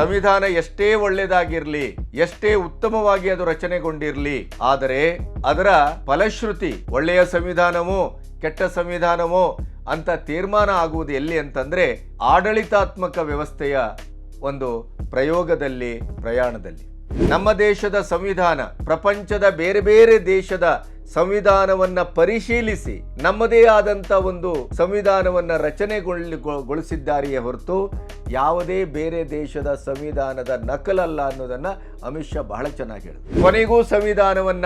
ಸಂವಿಧಾನ ಎಷ್ಟೇ ಒಳ್ಳೆಯದಾಗಿರಲಿ ಎಷ್ಟೇ ಉತ್ತಮವಾಗಿ ಅದು ರಚನೆಗೊಂಡಿರಲಿ, ಆದರೆ ಅದರ ಫಲಶ್ರುತಿ ಒಳ್ಳೆಯ ಸಂವಿಧಾನವೋ, ಕೆಟ್ಟ ಸಂವಿಧಾನವೋ ಅಂತ ತೀರ್ಮಾನ ಆಗುವುದು ಎಲ್ಲಿ ಅಂತಂದ್ರೆ ಆಡಳಿತಾತ್ಮಕ ವ್ಯವಸ್ಥೆಯ ಒಂದು ಪ್ರಯೋಗದಲ್ಲಿ, ಪ್ರಯಾಣದಲ್ಲಿ. ನಮ್ಮ ದೇಶದ ಸಂವಿಧಾನ, ಪ್ರಪಂಚದ ಬೇರೆ ಬೇರೆ ದೇಶದ ಸಂವಿಧಾನವನ್ನ ಪರಿಶೀಲಿಸಿ ನಮ್ಮದೇ ಆದಂತ ಒಂದು ಸಂವಿಧಾನವನ್ನ ರಚನೆಗೊಳಿಸಿದ್ದಾರೆಯೇ ಹೊರತು ಯಾವುದೇ ಬೇರೆ ದೇಶದ ಸಂವಿಧಾನದ ನಕಲಲ್ಲ ಅನ್ನೋದನ್ನ ಅಮಿತ್ ಶಾ ಬಹಳ ಚೆನ್ನಾಗಿ ಹೇಳಿದ್ರು. ಕೊನೆಗೂ ಸಂವಿಧಾನವನ್ನ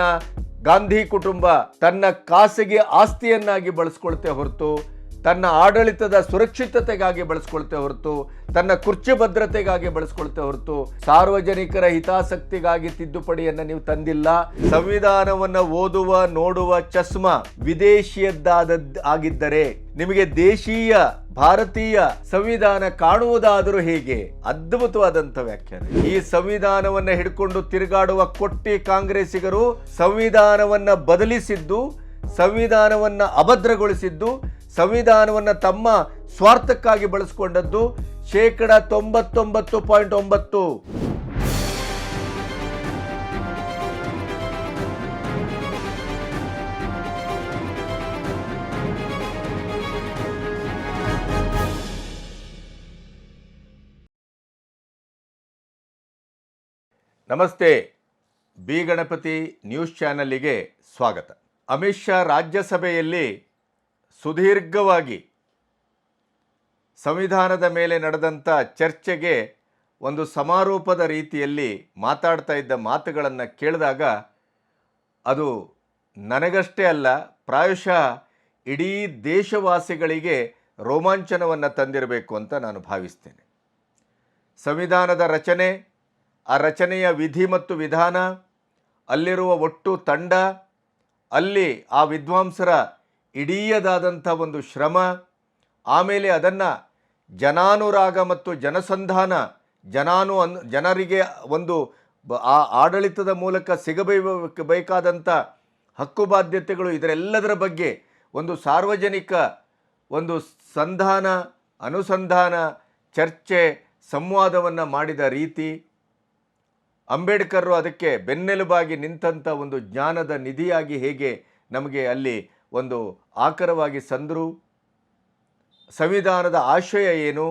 ಗಾಂಧಿ ಕುಟುಂಬ ತನ್ನ ಖಾಸಗಿ ಆಸ್ತಿಯನ್ನಾಗಿ ಬಳಸ್ಕೊಳ್ತೆ ಹೊರತು ತನ್ನ ಆಡಳಿತದ ಸುರಕ್ಷಿತತೆಗಾಗಿ ಬಳಸ್ಕೊಳ್ತೇ ಹೊರತು, ತನ್ನ ಕುರ್ಚಿ ಭದ್ರತೆಗಾಗಿ ಬಳಸ್ಕೊಳ್ತೆ ಹೊರತು, ಸಾರ್ವಜನಿಕರ ಹಿತಾಸಕ್ತಿಗಾಗಿ ತಿದ್ದುಪಡಿಯನ್ನು ನೀವು ತಂದಿಲ್ಲ. ಸಂವಿಧಾನವನ್ನ ಓದುವ, ನೋಡುವ ಚಸ್ಮ ವಿದೇಶಿಯದ್ದಾದ ಆಗಿದ್ದರೆ ನಿಮಗೆ ದೇಶೀಯ, ಭಾರತೀಯ ಸಂವಿಧಾನ ಕಾಣುವುದಾದರೂ ಹೇಗೆ? ಅದ್ಭುತವಾದಂಥ ವ್ಯಾಖ್ಯಾನ. ಈ ಸಂವಿಧಾನವನ್ನ ಹಿಡ್ಕೊಂಡು ತಿರುಗಾಡುವ ಕೊಟ್ಟಿ ಕಾಂಗ್ರೆಸ್ಸಿಗರು ಸಂವಿಧಾನವನ್ನ ಬದಲಿಸಿದ್ದು, ಸಂವಿಧಾನವನ್ನ ಅಭದ್ರಗೊಳಿಸಿದ್ದು ಸಂವಿಧಾನವನ್ನ ತಮ್ಮ ಸ್ವಾರ್ಥಕ್ಕಾಗಿ ಬಳಸಿಕೊಂಡದ್ದು ಶೇಕಡ ತೊಂಬತ್ತೊಂಬತ್ತು ಪಾಯಿಂಟ್ ಒಂಬತ್ತು. ನಮಸ್ತೆ, ಬಿ ಗಣಪತಿ ನ್ಯೂಸ್ ಚಾನಲಿಗೆ ಸ್ವಾಗತ. ಅಮಿತ್ ಶಾ ರಾಜ್ಯಸಭೆಯಲ್ಲಿ ಸುದೀರ್ಘವಾಗಿ ಸಂವಿಧಾನದ ಮೇಲೆ ನಡೆದಂಥ ಚರ್ಚೆಗೆ ಒಂದು ಸಮಾರೋಪದ ರೀತಿಯಲ್ಲಿ ಮಾತಾಡ್ತಾ ಇದ್ದ ಮಾತುಗಳನ್ನು ಕೇಳಿದಾಗ ಅದು ನನಗಷ್ಟೇ ಅಲ್ಲ, ಪ್ರಾಯಶಃ ಇಡೀ ದೇಶವಾಸಿಗಳಿಗೆ ರೋಮಾಂಚನವನ್ನು ತಂದಿರಬೇಕು ಅಂತ ನಾನು ಭಾವಿಸ್ತೇನೆ. ಸಂವಿಧಾನದ ರಚನೆ, ಆ ರಚನೆಯ ವಿಧಿ ಮತ್ತು ವಿಧಾನ, ಅಲ್ಲಿರುವ ಒಟ್ಟು ತಂಡ, ಅಲ್ಲಿ ಆ ವಿದ್ವಾಂಸರ ಇಡೀಯದಾದಂಥ ಒಂದು ಶ್ರಮ, ಆಮೇಲೆ ಅದನ್ನು ಜನಾನುರಾಗ ಮತ್ತು ಜನಸಂಧಾನ, ಜನಾನು ಅನ್, ಜನರಿಗೆ ಒಂದು ಆ ಆಡಳಿತದ ಮೂಲಕ ಸಿಗಬೇ ಬೇಕಾದಂಥ ಹಕ್ಕು ಬಾಧ್ಯತೆಗಳು ಇದರೆಲ್ಲದರ ಬಗ್ಗೆ ಒಂದು ಸಾರ್ವಜನಿಕ ಒಂದು ಸಂಧಾನ, ಅನುಸಂಧಾನ, ಚರ್ಚೆ, ಸಂವಾದವನ್ನು ಮಾಡಿದ ರೀತಿ ಅಂಬೇಡ್ಕರ್ರು ಅದಕ್ಕೆ ಬೆನ್ನೆಲುಬಾಗಿ ನಿಂತಹ ಒಂದು ಜ್ಞಾನದ ನಿಧಿಯಾಗಿ ಹೇಗೆ ನಮಗೆ ಅಲ್ಲಿ ಒಂದು ಆಕರವಾಗಿ ಸಂದರು, ಸಂವಿಧಾನದ ಆಶಯ ಏನು?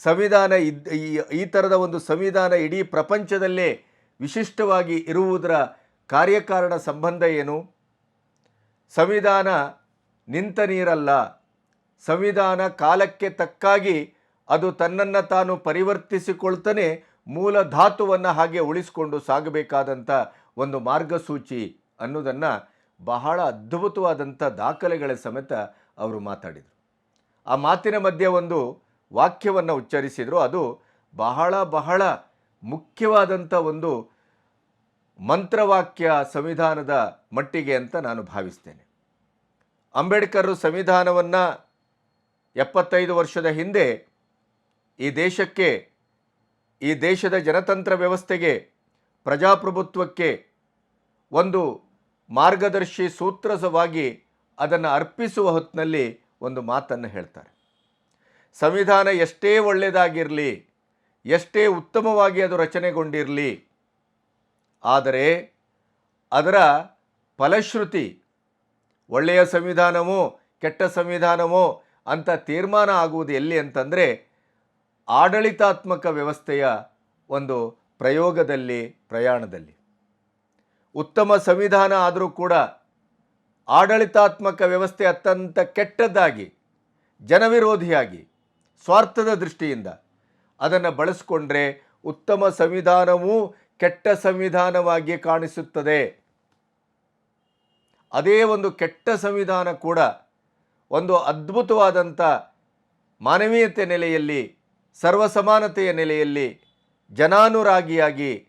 ಸಂವಿಧಾನ ಈ ಥರದ ಒಂದು ಸಂವಿಧಾನ ಇಡೀ ಪ್ರಪಂಚದಲ್ಲೇ ವಿಶಿಷ್ಟವಾಗಿ ಇರುವುದರ ಕಾರ್ಯಕಾರಣ ಸಂಬಂಧ ಏನು? ಸಂವಿಧಾನ ನಿಂತ ನೀರಲ್ಲ. ಸಂವಿಧಾನ ಕಾಲಕ್ಕೆ ತಕ್ಕಾಗಿ ಅದು ತನ್ನನ್ನು ತಾನು ಪರಿವರ್ತಿಸಿಕೊಳ್ತಾನೆ ಮೂಲ ಧಾತುವನ್ನು ಹಾಗೆ ಉಳಿಸಿಕೊಂಡು ಸಾಗಬೇಕಾದಂಥ ಒಂದು ಮಾರ್ಗಸೂಚಿ ಅನ್ನೋದನ್ನು ಬಹಳ ಅದ್ಭುತವಾದಂಥ ದಾಖಲೆಗಳ ಸಮೇತ ಅವರು ಮಾತಾಡಿದರು. ಆ ಮಾತಿನ ಮಧ್ಯೆ ಒಂದು ವಾಕ್ಯವನ್ನು ಉಚ್ಚರಿಸಿದರು. ಅದು ಬಹಳ ಬಹಳ ಮುಖ್ಯವಾದಂಥ ಒಂದು ಮಂತ್ರವಾಕ್ಯ ಸಂವಿಧಾನದ ಮಟ್ಟಿಗೆ ಅಂತ ನಾನು ಭಾವಿಸ್ತೇನೆ. ಅಂಬೇಡ್ಕರ್ ಸಂವಿಧಾನವನ್ನು ಎಪ್ಪತ್ತೈದು ವರ್ಷದ ಹಿಂದೆ ಈ ದೇಶಕ್ಕೆ, ಈ ದೇಶದ ಜನತಂತ್ರ ವ್ಯವಸ್ಥೆಗೆ, ಪ್ರಜಾಪ್ರಭುತ್ವಕ್ಕೆ ಒಂದು ಮಾರ್ಗದರ್ಶಿ ಸೂತ್ರಸವಾಗಿ ಅದನ್ನು ಅರ್ಪಿಸುವ ಹೊತ್ತಿನಲ್ಲಿ ಒಂದು ಮಾತನ್ನು ಹೇಳ್ತಾರೆ. ಸಂವಿಧಾನ ಎಷ್ಟೇ ಒಳ್ಳೆಯದಾಗಿರಲಿ, ಎಷ್ಟೇ ಉತ್ತಮವಾಗಿ ಅದು ರಚನೆಗೊಂಡಿರಲಿ, ಆದರೆ ಅದರ ಫಲಶ್ರುತಿ ಒಳ್ಳೆಯ ಸಂವಿಧಾನವೋ, ಕೆಟ್ಟ ಸಂವಿಧಾನವೋ ಅಂತ ತೀರ್ಮಾನ ಆಗುವುದು ಎಲ್ಲಿ ಅಂತಂದರೆ ಆಡಳಿತಾತ್ಮಕ ವ್ಯವಸ್ಥೆಯ ಒಂದು ಪ್ರಯೋಗದಲ್ಲಿ, ಪ್ರಯಾಣದಲ್ಲಿ. ಉತ್ತಮ ಸಂವಿಧಾನ ಆದರೂ ಕೂಡ ಆಡಳಿತಾತ್ಮಕ ವ್ಯವಸ್ಥೆ ಅತ್ಯಂತ ಕೆಟ್ಟದ್ದಾಗಿ, ಜನವಿರೋಧಿಯಾಗಿ, ಸ್ವಾರ್ಥದ ದೃಷ್ಟಿಯಿಂದ ಅದನ್ನು ಬಳಸಿಕೊಂಡ್ರೆ ಉತ್ತಮ ಸಂವಿಧಾನವೂ ಕೆಟ್ಟ ಸಂವಿಧಾನವಾಗಿ ಕಾಣಿಸುತ್ತದೆ. ಅದೇ ಒಂದು ಕೆಟ್ಟ ಸಂವಿಧಾನ ಕೂಡ ಒಂದು ಅದ್ಭುತವಾದಂಥ ಮಾನವೀಯತೆ ನೆಲೆಯಲ್ಲಿ, ಸರ್ವಸಮಾನತೆಯ ನೆಲೆಯಲ್ಲಿ ಜನಾನುರಾಗಿಯಾಗಿ,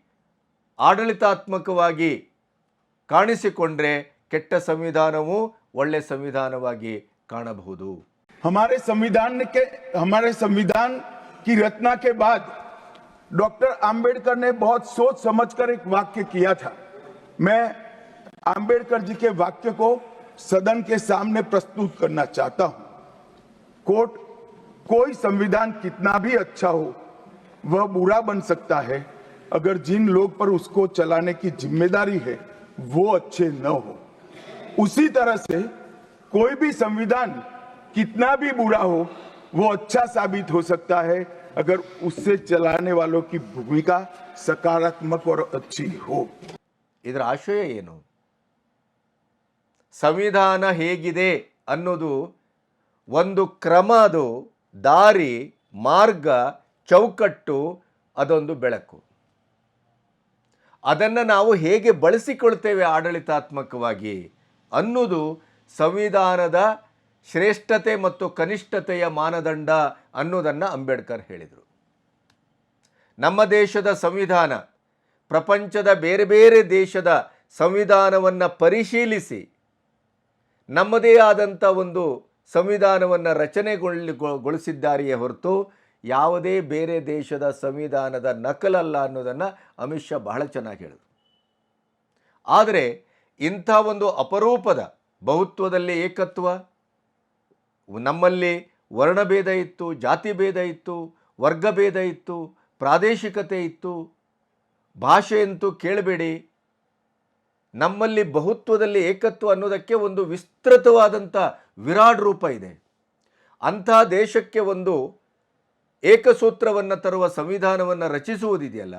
ಆಡಳಿತಾತ್ಮಕವಾಗಿ ಕಾಣಿಸಿಕೊಂಡ್ರೆ ಕೆಟ್ಟ ಸಂವಿಧಾನವೂ ಒಳ್ಳೆ ಸಂವಿಧಾನವಾಗಿ ಕಾಣಬಹುದು हमारे संविधान के हमारे संविधान की रचना के बाद डॉक्टर अंबेडकर ने बहुत सोच समझकर एक वाक्य किया था मैं अंबेडकर जी के वाक्य को सदन के सामने प्रस्तुत करना चाहता हूं कोर्ट कोई संविधान कितना भी अच्छा हो वह बुरा बन सकता है अगर जिन लोग पर उसको चलाने की जिम्मेदारी है वो अच्छे न हो उसी तरह से कोई भी संविधान कितना भी बुरा हो वो अच्छा साबित हो सकता है अगर उससे चलाने वालों की भूमिका सकारात्मक और अच्छी हो ಇದರ ಆಶಯ ಏನು ಸಂವಿಧಾನ ಹೇಗಿದೆ ಅನ್ನೋದು ಒಂದು ಕ್ರಮ ಅದು ದಾರಿ ಮಾರ್ಗ ಚೌಕಟ್ಟು ಅದೊಂದು ಬೆಳಕು ಅದನ್ನು ನಾವು ಹೇಗೆ ಬಳಸಿಕೊಳ್ತೇವೆ ಆಡಳಿತಾತ್ಮಕವಾಗಿ ಅನ್ನೋದು ಸಂವಿಧಾನದ ಶ್ರೇಷ್ಠತೆ ಮತ್ತು ಕನಿಷ್ಠತೆಯ ಮಾನದಂಡ ಅನ್ನೋದನ್ನು ಅಂಬೇಡ್ಕರ್ ಹೇಳಿದರು. ನಮ್ಮ ದೇಶದ ಸಂವಿಧಾನ ಪ್ರಪಂಚದ ಬೇರೆ ಬೇರೆ ದೇಶದ ಸಂವಿಧಾನವನ್ನು ಪರಿಶೀಲಿಸಿ ನಮ್ಮದೇ ಆದಂಥ ಒಂದು ಸಂವಿಧಾನವನ್ನು ರಚನೆಗೊಳ್ಳಿಗೊಳಿಸಿದ್ದಾರೆಯೇ ಹೊರತು ಯಾವುದೇ ಬೇರೆ ದೇಶದ ಸಂವಿಧಾನದ ನಕಲಲ್ಲ ಅನ್ನೋದನ್ನು ಅಮಿತ್ ಶಾ ಬಹಳ ಚೆನ್ನಾಗಿ ಹೇಳಿದರು. ಆದರೆ ಇಂಥ ಒಂದು ಅಪರೂಪದ ಬಹುತ್ವದಲ್ಲಿ ಏಕತ್ವ? ನಮ್ಮಲ್ಲಿ ವರ್ಣಭೇದ ಇತ್ತು ಜಾತಿ ಭೇದ ಇತ್ತು, ವರ್ಗಭೇದ ಇತ್ತು, ಪ್ರಾದೇಶಿಕತೆ ಇತ್ತು. ಭಾಷೆ ಅಂತೂ ಕೇಳಬೇಡಿ. ನಮ್ಮಲ್ಲಿ ಬಹುತ್ವದಲ್ಲಿ ಏಕತ್ವ ಅನ್ನೋದಕ್ಕೆ ಒಂದು ವಿಸ್ತೃತವಾದಂಥ ವಿರಾಡ್ ರೂಪ ಇದೆ. ಅಂಥ ದೇಶಕ್ಕೆ ಒಂದು ಏಕಸೂತ್ರವನ್ನು ತರುವ ಸಂವಿಧಾನವನ್ನು ರಚಿಸುವುದಿದೆಯಲ್ಲ,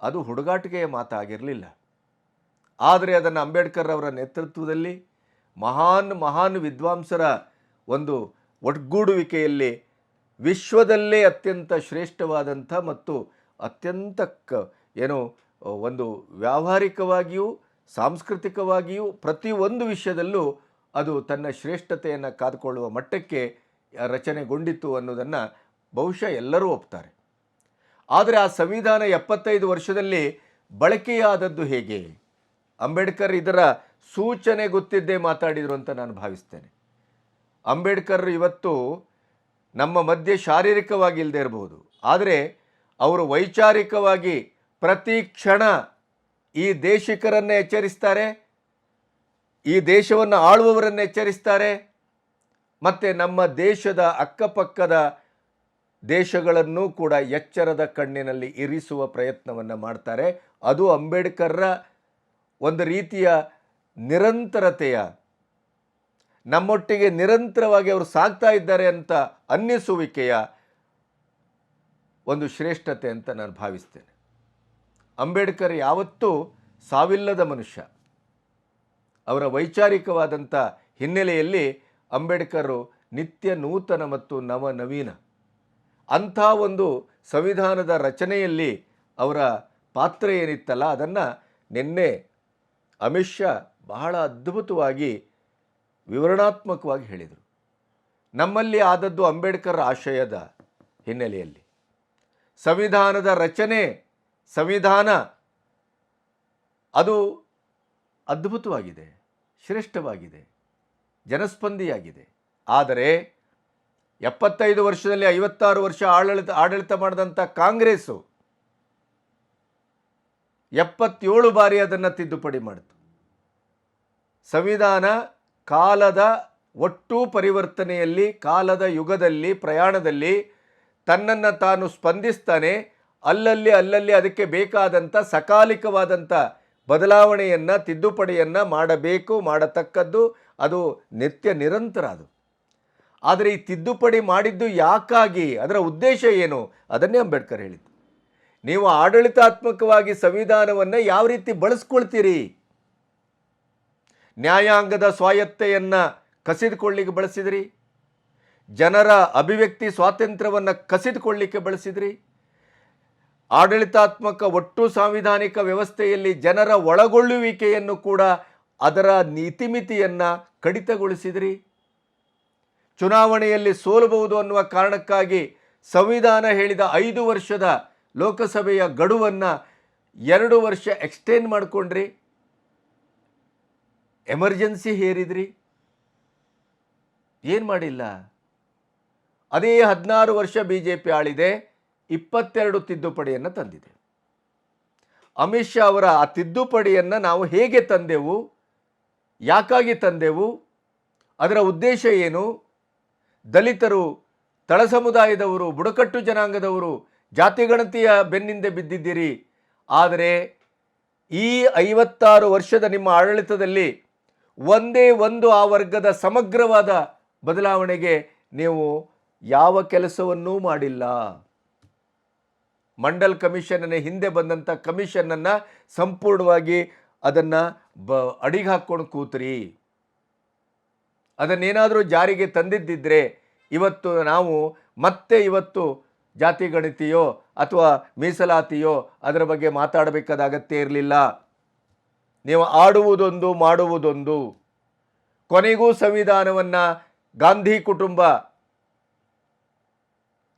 ಅದು ಹುಡುಗಾಟಿಕೆಯ ಮಾತಾಗಿರಲಿಲ್ಲ. ಆದರೆ ಅದನ್ನು ಅಂಬೇಡ್ಕರ್ ಅವರ ನೇತೃತ್ವದಲ್ಲಿ ಮಹಾನ್ ಮಹಾನ್ ವಿದ್ವಾಂಸರ ಒಂದು ಒಟ್ಗೂಡುವಿಕೆಯಲ್ಲಿ ವಿಶ್ವದಲ್ಲೇ ಅತ್ಯಂತ ಶ್ರೇಷ್ಠವಾದಂಥ ಮತ್ತು ಅತ್ಯಂತ ಕ, ಏನು, ಒಂದು ವ್ಯಾವಹಾರಿಕವಾಗಿಯೂ ಸಾಂಸ್ಕೃತಿಕವಾಗಿಯೂ ಪ್ರತಿಯೊಂದು ವಿಷಯದಲ್ಲೂ ಅದು ತನ್ನ ಶ್ರೇಷ್ಠತೆಯನ್ನು ಕಾದುಕೊಳ್ಳುವ ಮಟ್ಟಕ್ಕೆ ರಚನೆಗೊಂಡಿತ್ತು ಅನ್ನೋದನ್ನು ಬಹುಶಃ ಎಲ್ಲರೂ ಒಪ್ತಾರೆ. ಆದರೆ ಆ ಸಂವಿಧಾನ ಎಪ್ಪತ್ತೈದು ವರ್ಷದಲ್ಲಿ ಬಳಕೆಯಾದದ್ದು ಹೇಗೆ? ಅಂಬೇಡ್ಕರ್ ಇದರ ಸೂಚನೆ ಗೊತ್ತಿದ್ದೇ ಮಾತಾಡಿದರು ಅಂತ ನಾನು ಭಾವಿಸ್ತೇನೆ. ಅಂಬೇಡ್ಕರ್ ಇವತ್ತು ನಮ್ಮ ಮಧ್ಯೆ ಶಾರೀರಿಕವಾಗಿ ಇಲ್ಲದೆ ಇರಬಹುದು ಆದರೆ ಅವರು ವೈಚಾರಿಕವಾಗಿ ಪ್ರತಿ ಕ್ಷಣ ಈ ದೇಶಿಕರನ್ನು ಎಚ್ಚರಿಸ್ತಾರೆ, ಈ ದೇಶವನ್ನು ಆಳುವವರನ್ನು ಎಚ್ಚರಿಸ್ತಾರೆ, ಮತ್ತು ನಮ್ಮ ದೇಶದ ಅಕ್ಕಪಕ್ಕದ ದೇಶಗಳನ್ನು ಕೂಡ ಎಚ್ಚರದ ಕಣ್ಣಿನಲ್ಲಿ ಇರಿಸುವ ಪ್ರಯತ್ನವನ್ನು ಮಾಡ್ತಾರೆ. ಅದು ಅಂಬೇಡ್ಕರ್ರ ಒಂದು ರೀತಿಯ ನಿರಂತರತೆಯ, ನಮ್ಮೊಟ್ಟಿಗೆ ನಿರಂತರವಾಗಿ ಅವರು ಸಾಗ್ತಾ ಇದ್ದಾರೆ ಅಂತ ಅನ್ನಿಸುವಿಕೆಯ ಒಂದು ಶ್ರೇಷ್ಠತೆ ಅಂತ ನಾನು ಭಾವಿಸ್ತೇನೆ. ಅಂಬೇಡ್ಕರ್ ಯಾವತ್ತೂ ಸಾವಿಲ್ಲದ ಮನುಷ್ಯ. ಅವರ ವೈಚಾರಿಕವಾದಂಥ ಹಿನ್ನೆಲೆಯಲ್ಲಿ ಅಂಬೇಡ್ಕರು ನಿತ್ಯ ನೂತನ ಮತ್ತು ನವ ನವೀನ ಅಂಥ ಒಂದು ಸಂವಿಧಾನದ ರಚನೆಯಲ್ಲಿ ಅವರ ಪಾತ್ರ ಏನಿತ್ತಲ್ಲ, ಅದನ್ನು ನಿನ್ನೆ ಅಮಿತ್ ಶಾ ಬಹಳ ಅದ್ಭುತವಾಗಿ, ವಿವರಣಾತ್ಮಕವಾಗಿ ಹೇಳಿದರು. ನಮ್ಮಲ್ಲಿ ಆದದ್ದು ಅಂಬೇಡ್ಕರ್ ಆಶಯದ ಹಿನ್ನೆಲೆಯಲ್ಲಿ. ಸಂವಿಧಾನದ ರಚನೆ, ಸಂವಿಧಾನ, ಅದು ಅದ್ಭುತವಾಗಿದೆ, ಶ್ರೇಷ್ಠವಾಗಿದೆ, ಜನಸ್ಪಂದಿಯಾಗಿದೆ. ಆದರೆ ಎಪ್ಪತ್ತೈದು ವರ್ಷದಲ್ಲಿ ಐವತ್ತಾರು ವರ್ಷ ಆಡಳಿತ ಆಡಳಿತ ಮಾಡಿದಂಥ ಕಾಂಗ್ರೆಸ್ಸು ಎಪ್ಪತ್ತೇಳು ಬಾರಿ ಅದನ್ನು ತಿದ್ದುಪಡಿ ಮಾಡಿತು. ಸಂವಿಧಾನ ಕಾಲದ ಒಟ್ಟು ಪರಿವರ್ತನೆಯಲ್ಲಿ, ಕಾಲದ ಯುಗದಲ್ಲಿ, ಪ್ರಯಾಣದಲ್ಲಿ ತನ್ನನ್ನು ತಾನು ಸ್ಪಂದಿಸ್ತಾನೆ, ಅಲ್ಲಲ್ಲಿ ಅಲ್ಲಲ್ಲಿ ಅದಕ್ಕೆ ಬೇಕಾದಂಥ ಸಕಾಲಿಕವಾದಂಥ ಬದಲಾವಣೆಯನ್ನು, ತಿದ್ದುಪಡಿಯನ್ನು ಮಾಡಬೇಕು, ಮಾಡತಕ್ಕದ್ದು ಅದು ನಿತ್ಯ ನಿರಂತರ ಅದು. ಆದರೆ ಈ ತಿದ್ದುಪಡಿ ಮಾಡಿದ್ದು ಯಾಕಾಗಿ? ಅದರ ಉದ್ದೇಶ ಏನು? ಅದನ್ನೇ ಅಂಬೇಡ್ಕರ್ ಹೇಳಿದ್ದು. ನೀವು ಆಡಳಿತಾತ್ಮಕವಾಗಿ ಸಂವಿಧಾನವನ್ನು ಯಾವ ರೀತಿ ಬಳಸ್ಕೊಳ್ತೀರಿ? ನ್ಯಾಯಾಂಗದ ಸ್ವಾಯತ್ತೆಯನ್ನು ಕಸಿದುಕೊಳ್ಳಿಕ್ಕೆ ಬಳಸಿದ್ರಿ? ಜನರ ಅಭಿವ್ಯಕ್ತಿ ಸ್ವಾತಂತ್ರ್ಯವನ್ನು ಕಸಿದುಕೊಳ್ಳಿಕ್ಕೆ ಬಳಸಿದ್ರಿ? ಆಡಳಿತಾತ್ಮಕ ಒಟ್ಟು ಸಾಂವಿಧಾನಿಕ ವ್ಯವಸ್ಥೆಯಲ್ಲಿ ಜನರ ಒಳಗೊಳ್ಳುವಿಕೆಯನ್ನು ಕೂಡ ಅದರ ನೀತಿಮಿತಿಯನ್ನು ಕಡಿತಗೊಳಿಸಿದ್ರಿ? ಚುನಾವಣೆಯಲ್ಲಿ ಸೋಲಬಹುದು ಅನ್ನುವ ಕಾರಣಕ್ಕಾಗಿ ಸಂವಿಧಾನ ಹೇಳಿದ ಐದು ವರ್ಷದ ಲೋಕಸಭೆಯ ಗಡುವನ್ನು ಎರಡು ವರ್ಷ ಎಕ್ಸ್ಟೆಂಡ್ ಮಾಡಿಕೊಂಡ್ರಿ. ಎಮರ್ಜೆನ್ಸಿ ಹೇರಿದ್ರಿ. ಏನು ಮಾಡಿಲ್ಲ? ಅದೇ ಹದಿನಾರು ವರ್ಷ ಬಿ ಜೆ ಪಿ ಆಳಿದೆ, ಇಪ್ಪತ್ತೆರಡು ತಿದ್ದುಪಡಿಯನ್ನು ತಂದಿದೆ. ಅಮಿತ್ ಶಾ ಅವರ ಆ ತಿದ್ದುಪಡಿಯನ್ನು ನಾವು ಹೇಗೆ ತಂದೆವು, ಯಾಕಾಗಿ ತಂದೆವು, ಅದರ ಉದ್ದೇಶ ಏನು ದಲಿತರು, ತಳ ಸಮುದಾಯದವರು, ಬುಡಕಟ್ಟು ಜನಾಂಗದವರು, ಜಾತಿಗಣತಿಯ ಬೆನ್ನಿಂದೆ ಬಿದ್ದಿದ್ದೀರಿ. ಆದರೆ ಈ ಐವತ್ತಾರು ವರ್ಷದ ನಿಮ್ಮ ಆಡಳಿತದಲ್ಲಿ ಒಂದೇ ಒಂದು ಆ ವರ್ಗದ ಸಮಗ್ರವಾದ ಬದಲಾವಣೆಗೆ ನೀವು ಯಾವ ಕೆಲಸವನ್ನೂ ಮಾಡಿಲ್ಲ. ಮಂಡಲ್ ಕಮಿಷನ್ನ ಹಿಂದೆ ಬಂದಂಥ ಕಮಿಷನನ್ನು ಸಂಪೂರ್ಣವಾಗಿ ಅದನ್ನು ಬ ಅಡಿಗೆ ಹಾಕ್ಕೊಂಡು ಕೂತ್ರಿ. ಅದನ್ನೇನಾದರೂ ಜಾರಿಗೆ ತಂದಿದ್ದಿದ್ರೆ ಇವತ್ತು ನಾವು ಮತ್ತೆ ಇವತ್ತು ಜಾತಿ ಗಣಿತಿಯೋ ಅಥವಾ ಮೀಸಲಾತಿಯೋ ಅದರ ಬಗ್ಗೆ ಮಾತಾಡಬೇಕಾದ ಅಗತ್ಯ ಇರಲಿಲ್ಲ. ನೀವು ಆಡುವುದೊಂದು ಮಾಡುವುದೊಂದು. ಕೊನೆಗೂ ಸಂವಿಧಾನವನ್ನು ಗಾಂಧಿ ಕುಟುಂಬ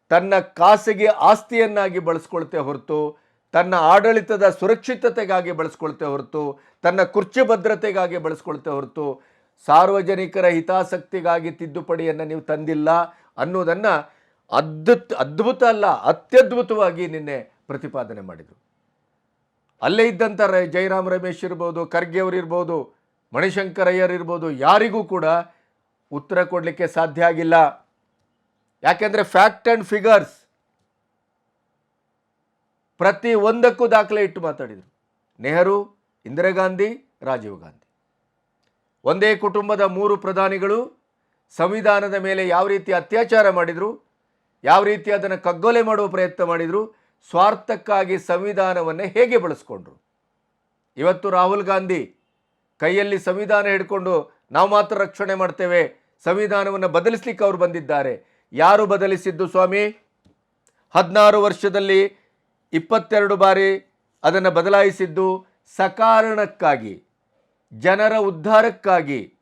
ತನ್ನ ಖಾಸಗಿ ಆಸ್ತಿಯನ್ನಾಗಿ ಬಳಸ್ಕೊಳ್ತೆ ಹೊರತು, ತನ್ನ ಆಡಳಿತದ ಸುರಕ್ಷಿತತೆಗಾಗಿ ಬಳಸ್ಕೊಳ್ತೆ ಹೊರತು, ತನ್ನ ಕುರ್ಚಿ ಭದ್ರತೆಗಾಗಿ ಬಳಸ್ಕೊಳ್ತೆ ಹೊರತು ಸಾರ್ವಜನಿಕರ ಹಿತಾಸಕ್ತಿಗಾಗಿ ತಿದ್ದುಪಡಿಯನ್ನು ನೀವು ತಂದಿಲ್ಲ ಅನ್ನೋದನ್ನು ಅದ್ಭುತ ಅದ್ಭುತ ಅಲ್ಲ, ಅತ್ಯದ್ಭುತವಾಗಿ ನಿನ್ನೆ ಪ್ರತಿಪಾದನೆ ಮಾಡಿದರು. ಅಲ್ಲೇ ಇದ್ದಂಥ ರೈ ಜಯರಾಮ್ ರಮೇಶ್ ಇರ್ಬೋದು, ಖರ್ಗೆ ಅವ್ರು ಇರ್ಬೋದು ಮಣಿಶಂಕರಯ್ಯರ್ ಇರ್ಬೋದು, ಯಾರಿಗೂ ಕೂಡ ಉತ್ತರ ಕೊಡಲಿಕ್ಕೆ ಸಾಧ್ಯ ಆಗಿಲ್ಲ. ಯಾಕೆಂದರೆ ಫ್ಯಾಕ್ಟ್ ಆ್ಯಂಡ್ ಫಿಗರ್ಸ್ ಪ್ರತಿ ಒಂದಕ್ಕೂ ದಾಖಲೆ ಇಟ್ಟು ಮಾತಾಡಿದರು. ನೆಹರು, ಇಂದಿರಾ ಗಾಂಧಿ, ರಾಜೀವ್ ಗಾಂಧಿ. ಒಂದೇ ಕುಟುಂಬದ ಮೂರು ಪ್ರಧಾನಿಗಳು ಸಂವಿಧಾನದ ಮೇಲೆ ಯಾವ ರೀತಿ ಅತ್ಯಾಚಾರ ಮಾಡಿದರು, ಯಾವ ರೀತಿ ಅದನ್ನು ಕಗ್ಗೊಲೆ ಮಾಡುವ ಪ್ರಯತ್ನ ಮಾಡಿದರು, ಸ್ವಾರ್ಥಕ್ಕಾಗಿ ಸಂವಿಧಾನವನ್ನು ಹೇಗೆ ಬಳಸ್ಕೊಂಡ್ರು? ಇವತ್ತು ರಾಹುಲ್ ಗಾಂಧಿ ಕೈಯಲ್ಲಿ ಸಂವಿಧಾನ ಹಿಡ್ಕೊಂಡು ನಾವು ಮಾತ್ರ ರಕ್ಷಣೆ ಮಾಡ್ತೇವೆ, ಸಂವಿಧಾನವನ್ನು ಬದಲಿಸ್ಲಿಕ್ಕೆ ಅವರು ಬಂದಿದ್ದಾರೆ. ಯಾರು ಬದಲಿಸಿದ್ದು ಸ್ವಾಮಿ? ಹದಿನಾರು ವರ್ಷದಲ್ಲಿ ಇಪ್ಪತ್ತೆರಡು ಬಾರಿ ಅದನ್ನು ಬದಲಾಯಿಸಿದ್ದು ಸಕಾರಣಕ್ಕಾಗಿ. ಜನರ ಉದ್ಧಾರಕ್ಕಾಗಿ,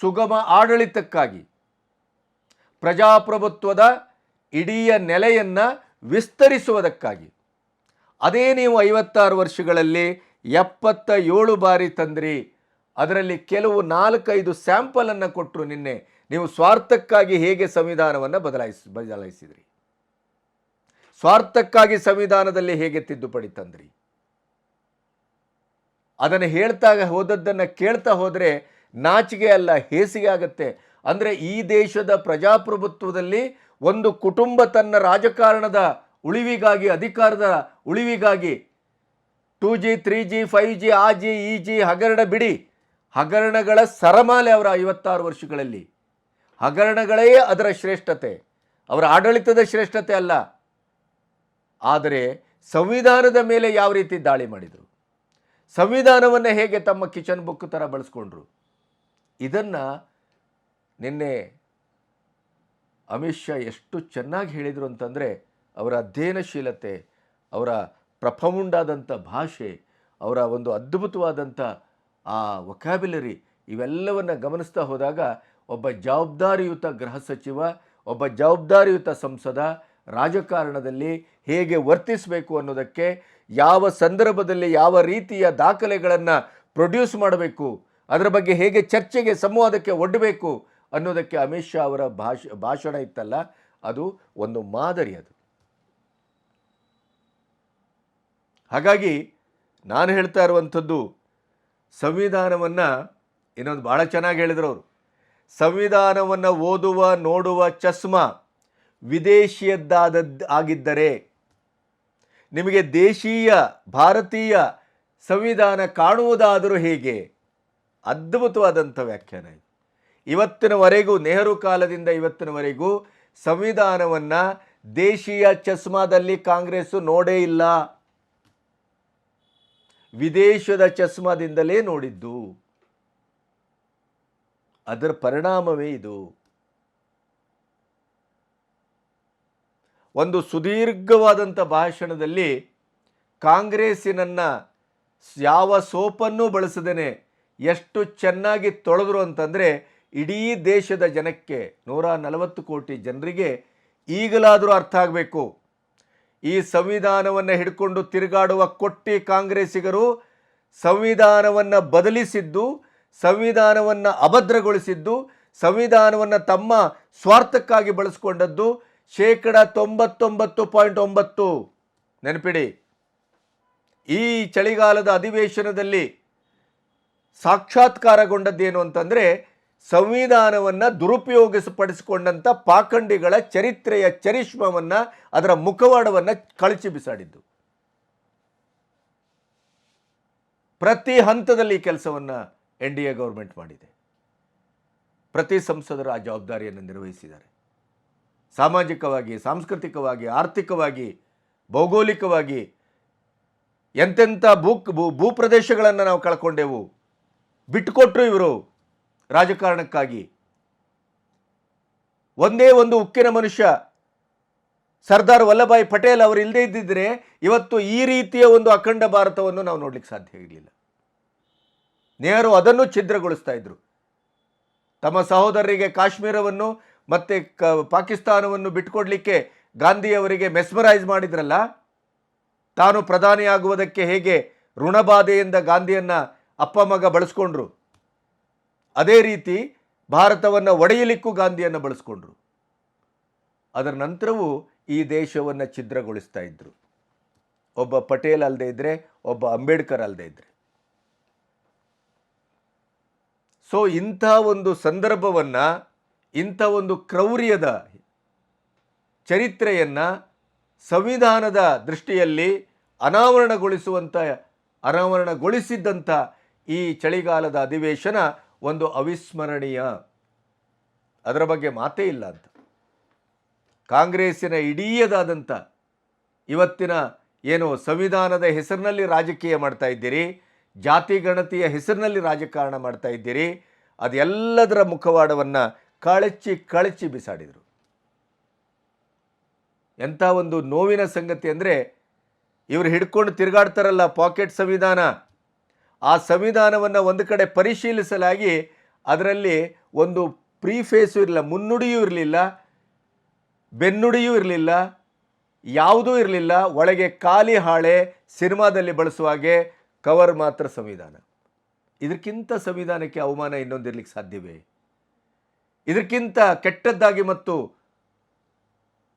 ಸುಗಮ ಆಡಳಿತಕ್ಕಾಗಿ, ಪ್ರಜಾಪ್ರಭುತ್ವದ ಇಡೀ ನೆಲೆಯನ್ನು ವಿಸ್ತರಿಸುವುದಕ್ಕಾಗಿ. ಅದೇ ನೀವು ಐವತ್ತಾರು ವರ್ಷಗಳಲ್ಲಿ ಎಪ್ಪತ್ತ ಏಳು ಬಾರಿ ತಂದ್ರಿ. ಅದರಲ್ಲಿ ಕೆಲವು ನಾಲ್ಕೈದು ಸ್ಯಾಂಪಲನ್ನು ಕೊಟ್ಟರು ನಿನ್ನೆ. ನೀವು ಸ್ವಾರ್ಥಕ್ಕಾಗಿ ಹೇಗೆ ಸಂವಿಧಾನವನ್ನು ಬದಲಾಯಿಸ್, ಬದಲಾಯಿಸಿದ್ರಿ? ಸ್ವಾರ್ಥಕ್ಕಾಗಿ ಸಂವಿಧಾನದಲ್ಲಿ ಹೇಗೆ ತಿದ್ದುಪಡಿ ತಂದ್ರಿ? ಅದನ್ನು ಹೇಳ್ತಾ ಹೋದದ್ದನ್ನು ಕೇಳ್ತಾ ಹೋದರೆ ನಾಚಿಗೆ ಅಲ್ಲ, ಹೇಸಿಗೆ ಆಗುತ್ತೆ. ಅಂದರೆ ಈ ದೇಶದ ಪ್ರಜಾಪ್ರಭುತ್ವದಲ್ಲಿ ಒಂದು ಕುಟುಂಬ ತನ್ನ ರಾಜಕಾರಣದ ಉಳಿವಿಗಾಗಿ, ಅಧಿಕಾರದ ಉಳಿವಿಗಾಗಿ two G three G five G ಆ ಜಿ ಈ ಜಿ ಹಗರಣ ಬಿಡಿ. ಹಗರಣಗಳ ಸರಮಾಲೆ ಅವರ ಐವತ್ತಾರು ವರ್ಷಗಳಲ್ಲಿ. ಹಗರಣಗಳೇ ಅದರ ಶ್ರೇಷ್ಠತೆ. ಅವರ ಆಡಳಿತದ ಶ್ರೇಷ್ಠತೆ ಅಲ್ಲ. ಆದರೆ ಸಂವಿಧಾನದ ಮೇಲೆ ಯಾವ ರೀತಿ ದಾಳಿ ಮಾಡಿದರು? ಸಂವಿಧಾನವನ್ನು ಹೇಗೆ ತಮ್ಮ ಕಿಚನ್ ಬುಕ್ ಥರ ಬಳಸ್ಕೊಂಡ್ರು? ಇದನ್ನು ನಿನ್ನೆ ಅಮಿತ್ ಶಾ ಎಷ್ಟು ಚೆನ್ನಾಗಿ ಹೇಳಿದರು ಅಂತಂದರೆ ಅವರ ಅಧ್ಯಯನಶೀಲತೆ, ಅವರ ಪ್ರಫಮುಂಡಾದಂಥ ಭಾಷೆ, ಅವರ ಒಂದು ಅದ್ಭುತವಾದಂಥ ಆ ವೊಕ್ಯಾಬ್ಯುಲರಿ ಇವೆಲ್ಲವನ್ನು ಗಮನಿಸ್ತಾ ಹೋದಾಗ ಒಬ್ಬ ಜವಾಬ್ದಾರಿಯುತ ಗೃಹ ಸಚಿವ, ಒಬ್ಬ ಜವಾಬ್ದಾರಿಯುತ ಸಂಸದ ರಾಜಕಾರಣದಲ್ಲಿ ಹೇಗೆ ವರ್ತಿಸಬೇಕು ಅನ್ನೋದಕ್ಕೆ ಯಾವ ಸಂದರ್ಭದಲ್ಲಿ ಯಾವ ರೀತಿಯ ದಾಖಲೆಗಳನ್ನು ಪ್ರೊಡ್ಯೂಸ್ ಮಾಡಬೇಕು, ಅದರ ಬಗ್ಗೆ ಹೇಗೆ ಚರ್ಚೆಗೆ ಸಂವಾದಕ್ಕೆ ಒಡ್ಡಬೇಕು ಅನ್ನೋದಕ್ಕೆ ಅಮಿತ್ ಶಾ ಅವರ ಭಾಷ, ಭಾಷಣ ಇತ್ತಲ್ಲ, ಅದು ಒಂದು ಮಾದರಿ ಅದು. ಹಾಗಾಗಿ ನಾನು ಹೇಳ್ತಾ ಇರುವಂಥದ್ದು, ಸಂವಿಧಾನವನ್ನು, ಇನ್ನೊಂದು ಭಾಳ ಚೆನ್ನಾಗಿ ಹೇಳಿದರು ಅವರು, ಸಂವಿಧಾನವನ್ನು ಓದುವ, ನೋಡುವ, ಚಸ್ಮಾ ವಿದೇಶಿಯದ್ದಾದದ್ದು, ಆಗಿದ್ದರೆ ನಿಮಗೆ ದೇಶೀಯ, ಭಾರತೀಯ ಸಂವಿಧಾನ ಕಾಣುವುದಾದರೂ ಹೇಗೆ? ಅದ್ಭುತವಾದಂಥ ವ್ಯಾಖ್ಯಾನ ಇದು. ಇವತ್ತಿನವರೆಗೂ, ನೆಹರು ಕಾಲದಿಂದ ಇವತ್ತಿನವರೆಗೂ ಸಂವಿಧಾನವನ್ನು ದೇಶೀಯ ಚಸ್ಮಾದಲ್ಲಿ ಕಾಂಗ್ರೆಸ್ಸು ನೋಡೇ ಇಲ್ಲ. ವಿದೇಶದ ಚಸ್ಮಾದಿಂದಲೇ ನೋಡಿದ್ದು. ಅದರ ಪರಿಣಾಮವೇ ಇದು. ಒಂದು ಸುದೀರ್ಘವಾದಂಥ ಭಾಷಣದಲ್ಲಿ ಕಾಂಗ್ರೆಸ್ಸಿನನ್ನು ಯಾವ ಸೋಪನ್ನೂ ಬಳಸದೇನೆ ಎಷ್ಟು ಚೆನ್ನಾಗಿ ತೊಳೆದ್ರು ಅಂತಂದರೆ ಇಡೀ ದೇಶದ ಜನಕ್ಕೆ ನೂರ ನಲವತ್ತು ಕೋಟಿ ಜನರಿಗೆ ಈಗಲಾದರೂ ಅರ್ಥ ಆಗಬೇಕು. ಈ ಸಂವಿಧಾನವನ್ನು ಹಿಡ್ಕೊಂಡು ತಿರುಗಾಡುವ ಕೊಟ್ಟಿ ಕಾಂಗ್ರೆಸ್ಸಿಗರು ಸಂವಿಧಾನವನ್ನು ಬದಲಿಸಿದ್ದು, ಸಂವಿಧಾನವನ್ನು ಅಭದ್ರಗೊಳಿಸಿದ್ದು, ಸಂವಿಧಾನವನ್ನು ತಮ್ಮ ಸ್ವಾರ್ಥಕ್ಕಾಗಿ ಬಳಸ್ಕೊಂಡದ್ದು ಶೇಕಡ ತೊಂಬತ್ತೊಂಬತ್ತು ಪಾಯಿಂಟ್ ಒಂಬತ್ತು. ನೆನಪಿಡಿ, ಈ ಚಳಿಗಾಲದ ಅಧಿವೇಶನದಲ್ಲಿ ಸಾಕ್ಷಾತ್ಕಾರಗೊಂಡದ್ದೇನು ಅಂತಂದರೆ ಸಂವಿಧಾನವನ್ನು ದುರುಪಯೋಗಿಸಪಡಿಸಿಕೊಂಡಂಥ ಪಾಖಂಡಿಗಳ ಚರಿತ್ರೆಯ ಚರಿಷ್ಮವನ್ನು, ಅದರ ಮುಖವಾಡವನ್ನು ಕಳಚಿ ಬಿಸಾಡಿದ್ದು. ಪ್ರತಿ ಹಂತದಲ್ಲಿ ಕೆಲಸವನ್ನು ಎನ್ ಡಿ ಎ ಗೌರ್ಮೆಂಟ್ ಮಾಡಿದೆ. ಪ್ರತಿ ಸಂಸದರು ಆ ಜವಾಬ್ದಾರಿಯನ್ನು ನಿರ್ವಹಿಸಿದ್ದಾರೆ. ಸಾಮಾಜಿಕವಾಗಿ, ಸಾಂಸ್ಕೃತಿಕವಾಗಿ, ಆರ್ಥಿಕವಾಗಿ, ಭೌಗೋಳಿಕವಾಗಿ ಎಂತೆಂಥ ಭೂ ಭೂ, ಭೂಪ್ರದೇಶಗಳನ್ನು ನಾವು ಕಳ್ಕೊಂಡೆವು. ಬಿಟ್ಟುಕೊಟ್ರು ಇವರು ರಾಜಕಾರಣಕ್ಕಾಗಿ. ಒಂದೇ ಒಂದು ಉಕ್ಕಿನ ಮನುಷ್ಯ, ಸರ್ದಾರ್ ವಲ್ಲಭಾಯ್ ಪಟೇಲ್ ಅವರು ಇಲ್ಲದೇ ಇದ್ದಿದ್ರೆ ಇವತ್ತು ಈ ರೀತಿಯ ಒಂದು ಅಖಂಡ ಭಾರತವನ್ನು ನಾವು ನೋಡ್ಲಿಕ್ಕೆ ಸಾಧ್ಯ ಇರಲಿಲ್ಲ. ನೆಹರು ಅದನ್ನು ಛಿದ್ರಗೊಳಿಸ್ತಾ ಇದ್ರು. ತಮ್ಮ ಸಹೋದರರಿಗೆ ಕಾಶ್ಮೀರವನ್ನು ಮತ್ತೆ ಕ, ಪಾಕಿಸ್ತಾನವನ್ನು ಬಿಟ್ಕೊಡ್ಲಿಕ್ಕೆ ಗಾಂಧಿಯವರಿಗೆ ಮೆಸ್ಮರೈಸ್ ಮಾಡಿದ್ರಲ್ಲ? ತಾನು ಪ್ರಧಾನಿಯಾಗುವುದಕ್ಕೆ ಹೇಗೆ ಋಣಬಾಧೆಯಿಂದ ಗಾಂಧಿಯನ್ನ ಅಪ್ಪ ಮಗ ಬಳಸ್ಕೊಂಡ್ರು? ಅದೇ ರೀತಿ ಭಾರತವನ್ನು ಒಡೆಯಲಿಕ್ಕೂ ಗಾಂಧಿಯನ್ನು ಬಳಸ್ಕೊಂಡ್ರು. ಅದರ ನಂತರವೂ ಈ ದೇಶವನ್ನು ಛಿದ್ರಗೊಳಿಸ್ತಾ ಇದ್ರು. ಒಬ್ಬ ಪಟೇಲ್ ಅಲ್ಲದೆ ಇದ್ದರೆ ಒಬ್ಬ ಅಂಬೇಡ್ಕರ್ ಅಲ್ಲದೆ ಇದ್ದರೆ ಸೊ ಇಂಥ ಒಂದು ಸಂದರ್ಭವನ್ನು ಇಂಥ ಒಂದು ಕ್ರೌರ್ಯದ ಚರಿತ್ರೆಯನ್ನು ಸಂವಿಧಾನದ ದೃಷ್ಟಿಯಲ್ಲಿ ಅನಾವರಣಗೊಳಿಸುವಂಥ ಅನಾವರಣಗೊಳಿಸಿದ್ದಂಥ ಈ ಚಳಿಗಾಲದ ಅಧಿವೇಶನ ಒಂದು ಅವಿಸ್ಮರಣೀಯ. ಅದರ ಬಗ್ಗೆ ಮಾತೇ ಇಲ್ಲ ಅಂತ. ಕಾಂಗ್ರೆಸ್ಸಿನ ಇಡೀಯದಾದಂಥ ಇವತ್ತಿನ ಏನು ಸಂವಿಧಾನದ ಹೆಸರಿನಲ್ಲಿ ರಾಜಕೀಯ ಮಾಡ್ತಾ ಇದ್ದೀರಿ, ಜಾತಿ ಗಣತಿಯ ಹೆಸರಿನಲ್ಲಿ ರಾಜಕಾರಣ ಮಾಡ್ತಾ ಇದ್ದೀರಿ, ಅದೆಲ್ಲದರ ಮುಖವಾಡವನ್ನು ಕಳಚಿ ಕಳಚಿ ಬಿಸಾಡಿದರು. ಎಂಥ ಒಂದು ನೋವಿನ ಸಂಗತಿ ಅಂದರೆ ಇವರು ಹಿಡ್ಕೊಂಡು ತಿರುಗಾಡ್ತಾರಲ್ಲ ಪಾಕೆಟ್ ಸಂವಿಧಾನ. ಆ ಸಂವಿಧಾನವನ್ನು ಒಂದು ಕಡೆ ಪರಿಶೀಲಿಸಲಾಗಿ ಅದರಲ್ಲಿ ಒಂದು ಪ್ರೀಫೇಸು ಇರಲಿಲ್ಲ, ಮುನ್ನುಡಿಯೂ ಇರಲಿಲ್ಲ, ಬೆನ್ನುಡಿಯೂ ಇರಲಿಲ್ಲ, ಯಾವುದೂ ಇರಲಿಲ್ಲ. ಒಳಗೆ ಖಾಲಿ ಹಾಳೆ ಸಿನಿಮಾದಲ್ಲಿ ಬಳಸುವ ಹಾಗೆ ಕವರ್ ಮಾತ್ರ ಸಂವಿಧಾನ. ಇದಕ್ಕಿಂತ ಸಂವಿಧಾನಕ್ಕೆ ಅವಮಾನ ಇನ್ನೊಂದಿರಲಿಕ್ಕೆ ಸಾಧ್ಯವೇ? ಇದಕ್ಕಿಂತ ಕೆಟ್ಟದ್ದಾಗಿ ಮತ್ತು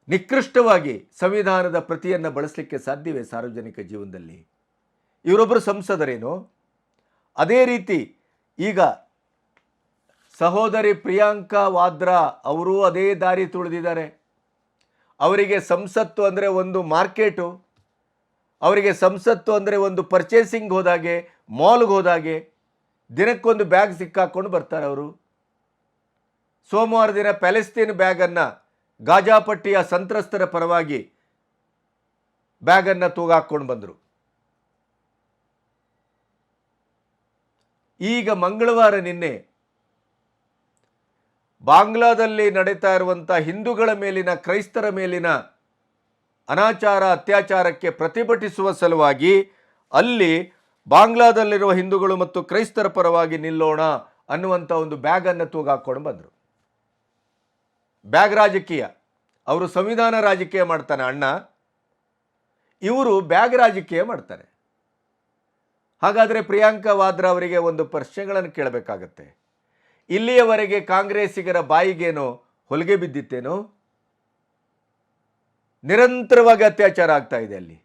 ನಿಕೃಷ್ಟವಾಗಿ ಸಂವಿಧಾನದ ಪ್ರತಿಯನ್ನು ಬಳಸಲಿಕ್ಕೆ ಸಾಧ್ಯವೇ ಸಾರ್ವಜನಿಕ ಜೀವನದಲ್ಲಿ? ಇವರೊಬ್ಬರು ಸಂಸದರೇನು? ಅದೇ ರೀತಿ ಈಗ ಸಹೋದರಿ ಪ್ರಿಯಾಂಕಾ ವಾದ್ರಾ ಅವರು ಅದೇ ದಾರಿ ತುಳಿದಿದ್ದಾರೆ. ಅವರಿಗೆ ಸಂಸತ್ತು ಅಂದರೆ ಒಂದು ಮಾರ್ಕೆಟು. ಅವರಿಗೆ ಸಂಸತ್ತು ಅಂದರೆ ಒಂದು ಪರ್ಚೇಸಿಂಗ್ ಹೋದಾಗೆ, ಮಾಲ್ಗೆ ಹೋದಾಗೆ ದಿನಕ್ಕೊಂದು ಬ್ಯಾಗ್ ಸಿಕ್ಕಾಕ್ಕೊಂಡು ಬರ್ತಾರೆ ಅವರು. ಸೋಮವಾರ ದಿನ ಪ್ಯಾಲೆಸ್ತೀನ್ ಬ್ಯಾಗನ್ನು ಗಾಜಾಪಟ್ಟಿಯ ಸಂತ್ರಸ್ತರ ಪರವಾಗಿ ಬ್ಯಾಗನ್ನು ತೂಗಾಕೊಂಡು ಬಂದರು. ಈಗ ಮಂಗಳವಾರ ನಿನ್ನೆ ಬಾಂಗ್ಲಾದಲ್ಲಿ ನಡೀತಾ ಇರುವಂಥ ಹಿಂದೂಗಳ ಮೇಲಿನ, ಕ್ರೈಸ್ತರ ಮೇಲಿನ ಅನಾಚಾರ, ಅತ್ಯಾಚಾರಕ್ಕೆ ಪ್ರತಿಭಟಿಸುವ ಸಲುವಾಗಿ ಅಲ್ಲಿ ಬಾಂಗ್ಲಾದಲ್ಲಿರುವ ಹಿಂದೂಗಳು ಮತ್ತು ಕ್ರೈಸ್ತರ ಪರವಾಗಿ ನಿಲ್ಲೋಣ ಅನ್ನುವಂಥ ಒಂದು ಬ್ಯಾಗನ್ನು ತೂಗಾಕೊಂಡು ಬಂದರು. ಬ್ಯಾಗ್ ರಾಜಕೀಯ. ಅವರು ಸಂವಿಧಾನ ರಾಜಕೀಯ ಮಾಡ್ತಾನೆ ಅಣ್ಣ. ಇವರು ಬ್ಯಾಗ್ ರಾಜಕೀಯ ಮಾಡ್ತಾರೆ. ಹಾಗಾದರೆ ಪ್ರಿಯಾಂಕಾ ವಾದ್ರಾ ಅವರಿಗೆ ಒಂದು ಪ್ರಶ್ನೆಗಳನ್ನು ಕೇಳಬೇಕಾಗತ್ತೆ. ಇಲ್ಲಿಯವರೆಗೆ ಕಾಂಗ್ರೆಸ್ಸಿಗರ ಬಾಯಿಗೇನೋ ಹೊಲಿಗೆ ಬಿದ್ದಿತ್ತೇನೋ? ನಿರಂತರವಾಗಿ ಅತ್ಯಾಚಾರ ಆಗ್ತಾ ಇದೆ ಅಲ್ಲಿ.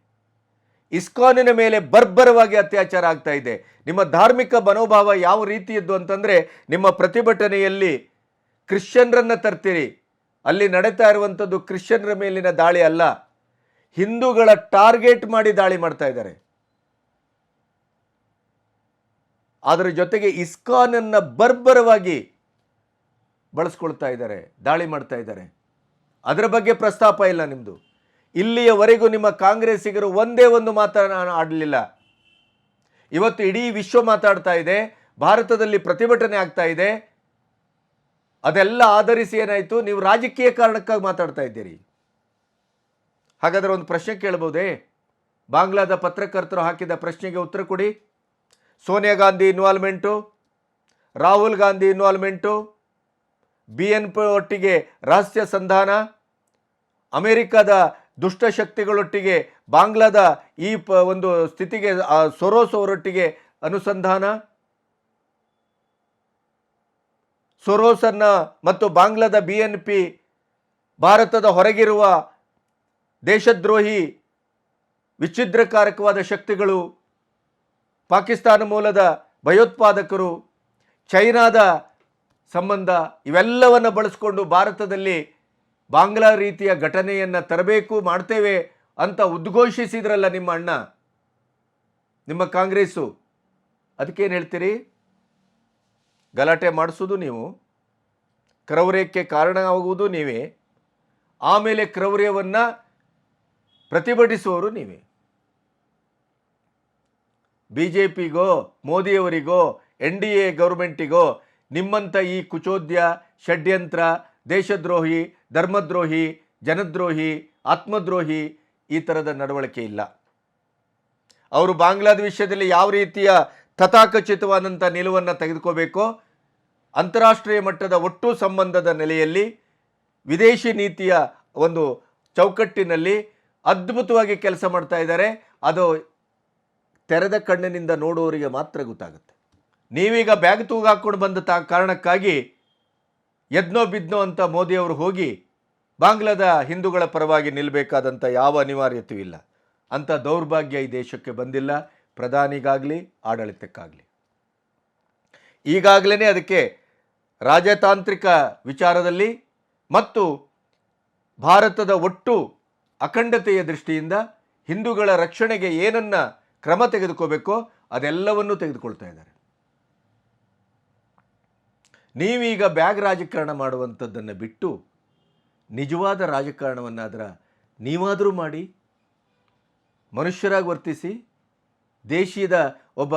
ಇಸ್ಕಾನಿನ ಮೇಲೆ ಬರ್ಬರವಾಗಿ ಅತ್ಯಾಚಾರ ಆಗ್ತಾ ಇದೆ. ನಿಮ್ಮ ಧಾರ್ಮಿಕ ಮನೋಭಾವ ಯಾವ ರೀತಿಯದ್ದು ಅಂತಂದರೆ ನಿಮ್ಮ ಪ್ರತಿಭಟನೆಯಲ್ಲಿ ಕ್ರಿಶ್ಚಿಯನ್ರನ್ನು ತರ್ತೀರಿ ಅಲ್ಲಿ ನಡೀತಾ ಇರುವಂಥದ್ದು ಕ್ರಿಶ್ಚಿಯನ್ರ ಮೇಲಿನ ದಾಳಿ ಅಲ್ಲ, ಹಿಂದೂಗಳ ಟಾರ್ಗೆಟ್ ಮಾಡಿ ದಾಳಿ ಮಾಡ್ತಾ ಇದ್ದಾರೆ. ಅದರ ಜೊತೆಗೆ ಇಸ್ಕಾನನ್ನು ಬರ್ಬರವಾಗಿ ಬಳಸ್ಕೊಳ್ತಾ ಇದ್ದಾರೆ, ದಾಳಿ ಮಾಡ್ತಾ ಇದ್ದಾರೆ. ಅದರ ಬಗ್ಗೆ ಪ್ರಸ್ತಾಪ ಇಲ್ಲ ನಿಮ್ಮದು ಇಲ್ಲಿಯವರೆಗೂ ನಿಮ್ಮ ಕಾಂಗ್ರೆಸ್ಸಿಗರು ಒಂದೇ ಒಂದು ಮಾತನ್ನ ಆಡಲಿಲ್ಲ. ಇವತ್ತು ಇಡೀ ವಿಶ್ವ ಮಾತಾಡ್ತಾ ಇದೆ, ಭಾರತದಲ್ಲಿ ಪ್ರತಿಭಟನೆ ಆಗ್ತಾ ಇದೆ ಅದೆಲ್ಲ ಆಧರಿಸಿ ಏನಾಯಿತು? ನೀವು ರಾಜಕೀಯ ಕಾರಣಕ್ಕಾಗಿ ಮಾತಾಡ್ತಾ ಇದ್ದೀರಿ. ಹಾಗಾದರೆ ಒಂದು ಪ್ರಶ್ನೆ ಕೇಳ್ಬೋದೇ? ಬಾಂಗ್ಲಾದ ಪತ್ರಕರ್ತರು ಹಾಕಿದ ಪ್ರಶ್ನೆಗೆ ಉತ್ತರ ಕೊಡಿ. Sonia Gandhi involvement Rahul Gandhi involvement B N P ಒಟ್ಟಿಗೆ ರಹಸ್ಯ ಸಂಧಾನ, ಅಮೆರಿಕದ ದುಷ್ಟಶಕ್ತಿಗಳೊಟ್ಟಿಗೆ ಬಾಂಗ್ಲಾದ ಈ ಪ ಒಂದು ಸ್ಥಿತಿಗೆ ಸೊರೋಸ್ ಅವರೊಟ್ಟಿಗೆ ಅನುಸಂಧಾನ ಸೊರೋಸನ್ನ ಮತ್ತು ಬಾಂಗ್ಲಾದ ಬಿ ಎನ್ ಪಿ ಭಾರತದ ಹೊರಗಿರುವ ದೇಶದ್ರೋಹಿ, ವಿಚ್ಛಿದ್ರಕಾರಕವಾದ ಶಕ್ತಿಗಳು, ಪಾಕಿಸ್ತಾನ ಮೂಲದ ಭಯೋತ್ಪಾದಕರು, ಚೈನಾದ ಸಂಬಂಧ ಇವೆಲ್ಲವನ್ನು ಬಳಸಿಕೊಂಡು ಭಾರತದಲ್ಲಿ ಬಾಂಗ್ಲಾ ರೀತಿಯ ಘಟನೆಯನ್ನು ತರಬೇಕು ಮಾಡ್ತೇವೆ ಅಂತ ಉದ್ಘೋಷಿಸಿದ್ರಲ್ಲ ನಿಮ್ಮ ಅಣ್ಣ, ನಿಮ್ಮ ಕಾಂಗ್ರೆಸ್ಸು. ಅದಕ್ಕೇನು ಹೇಳ್ತೀರಿ? ಗಲಾಟೆ ಮಾಡಿಸೋದು ನೀವು. ಕ್ರೌರ್ಯಕ್ಕೆ ಕಾರಣವಾಗುವುದು ನೀವೇ. ಆಮೇಲೆ ಕ್ರೌರ್ಯವನ್ನು ಪ್ರತಿಭಟಿಸುವವರು ನೀವೇ. ಬಿ ಜೆ ಪಿಗೋ ಮೋದಿಯವರಿಗೋ, ಎನ್ ಡಿ ಎ ಗೌರ್ಮೆಂಟಿಗೋ ನಿಮ್ಮಂಥ ಈ ಕುಚೋದ್ಯ, ಷಡ್ಯಂತ್ರ, ದೇಶದ್ರೋಹಿ, ಧರ್ಮದ್ರೋಹಿ, ಜನದ್ರೋಹಿ, ಆತ್ಮದ್ರೋಹಿ ಈ ಥರದ ನಡವಳಿಕೆ ಇಲ್ಲ. ಅವರು ಬಾಂಗ್ಲಾದ ವಿಷಯದಲ್ಲಿ ಯಾವ ರೀತಿಯ ತಥಾಕಚಿತವಾದಂಥ ನಿಲುವನ್ನು ತೆಗೆದುಕೋಬೇಕೋ ಅಂತಾರಾಷ್ಟ್ರೀಯ ಮಟ್ಟದ ಒಟ್ಟು ಸಂಬಂಧದ ನೆಲೆಯಲ್ಲಿ ವಿದೇಶಿ ನೀತಿಯ ಒಂದು ಚೌಕಟ್ಟಿನಲ್ಲಿ ಅದ್ಭುತವಾಗಿ ಕೆಲಸ ಮಾಡ್ತಾ ಇದ್ದಾರೆ. ಅದು ತೆರೆದ ಕಣ್ಣಿನಿಂದ ನೋಡುವವರಿಗೆ ಮಾತ್ರ ಗೊತ್ತಾಗುತ್ತೆ. ನೀವೀಗ ಬ್ಯಾಗ್ ತೂಗು ಹಾಕ್ಕೊಂಡು ಬಂದ ತಾ, ಕಾರಣಕ್ಕಾಗಿ ಎದ್ನೋ ಬಿದ್ನೋ ಅಂತ ಮೋದಿಯವರು ಹೋಗಿ ಬಾಂಗ್ಲಾದ ಹಿಂದೂಗಳ ಪರವಾಗಿ ನಿಲ್ಲಬೇಕಾದಂಥ ಯಾವ ಅನಿವಾರ್ಯತೆಯೂ ಇಲ್ಲ. ಅಂಥ ದೌರ್ಭಾಗ್ಯ ಈ ದೇಶಕ್ಕೆ ಬಂದಿಲ್ಲ. ಪ್ರಧಾನಿಗಾಗಲಿ, ಆಡಳಿತಕ್ಕಾಗಲಿ. ಈಗಾಗಲೇ ಅದಕ್ಕೆ ರಾಜತಾಂತ್ರಿಕ ವಿಚಾರದಲ್ಲಿ ಮತ್ತು ಭಾರತದ ಒಟ್ಟು ಅಖಂಡತೆಯ ದೃಷ್ಟಿಯಿಂದ ಹಿಂದೂಗಳ ರಕ್ಷಣೆಗೆ ಏನನ್ನ ಕ್ರಮ ತೆಗೆದುಕೋಬೇಕೋ ಅದೆಲ್ಲವನ್ನೂ ತೆಗೆದುಕೊಳ್ತಾ ಇದ್ದಾರೆ. ನೀವೀಗ ಬ್ಯಾಗ್ ರಾಜಕಾರಣ ಮಾಡುವಂಥದ್ದನ್ನು ಬಿಟ್ಟು ನಿಜವಾದ ರಾಜಕಾರಣವನ್ನಾದ್ರ ನೀವಾದರೂ ಮಾಡಿ, ಮನುಷ್ಯರಾಗಿ ವರ್ತಿಸಿ, ದೇಶೀಯದ ಒಬ್ಬ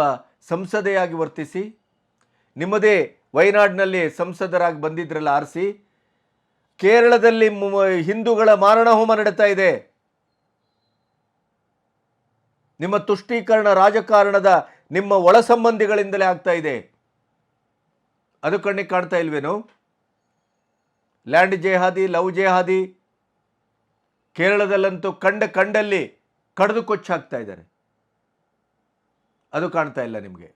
ಸಂಸದೆಯಾಗಿ ವರ್ತಿಸಿ, ನಿಮ್ಮದೇ ವಯನಾಡಿನಲ್ಲಿ ಸಂಸದರಾಗಿ ಬಂದಿದ್ರಲ್ಲ ಆರಿಸಿ. ಕೇರಳದಲ್ಲಿ ಹಿಂದೂಗಳ ಮಾರಣ ಹೋಮ ನಡೀತಾ ಇದೆ. ನಿಮ್ಮ ತುಷ್ಟೀಕರಣ ರಾಜಕಾರಣದ ನಿಮ್ಮ ಒಳ ಸಂಬಂಧಿಗಳಿಂದಲೇ ಆಗ್ತಾ ಇದೆ. ಅದು ಕಣ್ಣಿಗೆ ಕಾಣ್ತಾ ಇಲ್ವೇನು? ಲ್ಯಾಂಡ್ ಜೇಹಾದಿ, ಲವ್ ಜೇಹಾದಿ, ಕೇರಳದಲ್ಲಂತೂ ಕಂಡ ಕಂಡಲ್ಲಿ ಕಡಿದು ಕೊಚ್ಚಾಕ್ತಾ ಇದ್ದಾರೆ. ಅದು ಕಾಣ್ತಾ ಇಲ್ಲ ನಿಮಗೆ.